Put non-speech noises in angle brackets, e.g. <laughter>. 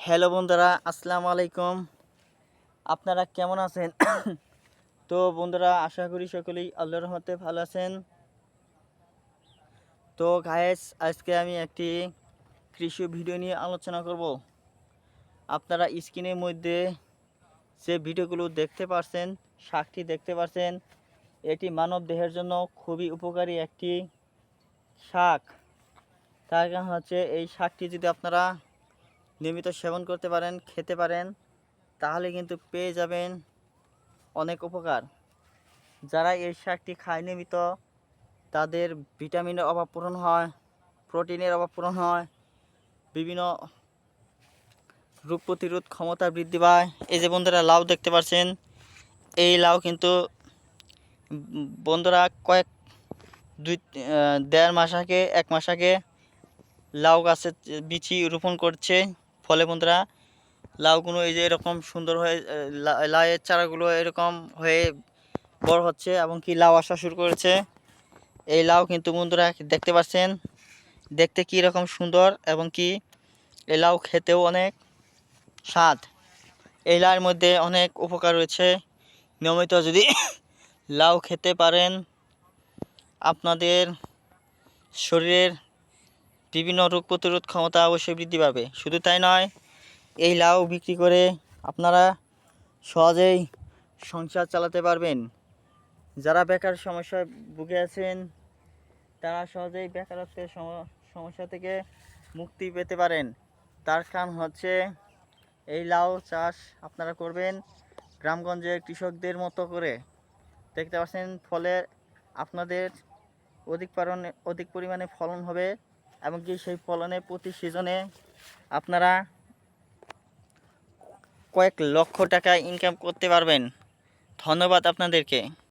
Hello বন্ধুরা, আসসালামু আলাইকুম। আপনারা কেমন আছেন? <coughs> তো বন্ধুরা, আশা করি সকলেই আল্লাহর রহমতে ভালো আছেন। তো গায়েস আজকে আমি একটি কৃষি ভিডিও নিয়ে আলোচনা করব। আপনারা স্ক্রিনের মধ্যে যে ভিডিওগুলো দেখতে পারছেন শাকটি দেখতে পারছেন, এটি মানব দেহের জন্য খুবই উপকারী একটি শাক। তার কারণ হচ্ছে এই শাকটি যদি আপনারা নিয়মিত সেবন করতে পারেন, খেতে পারেন, তাহলে কিন্তু পেয়ে যাবেন অনেক উপকার। যারা এই শাকটি খায় নিয়মিত, তাদের ভিটামিনের অভাব পূরণ হয়, প্রোটিনের অভাব পূরণ হয়, বিভিন্ন রোগ প্রতিরোধ ক্ষমতা বৃদ্ধি পায়। এই যে বন্ধুরা, লাউ দেখতে পাচ্ছেন, এই লাউ কিন্তু বন্ধুরা কয়েক দুই দেড় মাস আগে, এক মাস আগে লাউ গাছের বিচি রোপণ করছে। ফলে বন্ধুরা, লাউগুলো এই যে এরকম সুন্দর হয়ে লাউয়ের চারাগুলো এরকম হয়ে বড় হচ্ছে এবং কি লাউ আসা শুরু করেছে। এই লাউ কিন্তু বন্ধুরা দেখতে পাচ্ছেন, দেখতে কি রকম সুন্দর এবং কি এই লাউ খেতেও অনেক স্বাদ। এই লাউয়ের মধ্যে অনেক উপকার রয়েছে। নিয়মিত যদি <coughs> লাউ খেতে পারেন, আপনাদের শরীরের বিভিন্ন রোগ প্রতিরোধ ক্ষমতা অবশ্যই বৃদ্ধি পাবে। শুধু তাই নয়, এই লাউ বিক্রি করে আপনারা সহজেই সংসার চালাতে পারবেন। যারা বেকার সমস্যায় ভুগে আছেন, তারা সহজেই বেকারত্বের সম- সমস্যা থেকে মুক্তি পেতে পারেন। তার কারণ হচ্ছে, এই লাউ চাষ আপনারা করবেন গ্রামগঞ্জে কৃষকদের মতো করে। দেখতে পাচ্ছেন, ফলে আপনাদের অধিক পারণে, অধিক পরিমাণে ফলন হবে। এমনকি সেই ফলনে প্রতি সিজনে আপনারা কয়েক লক্ষ টাকা ইনকাম করতে পারবেন। ধন্যবাদ আপনাদেরকে।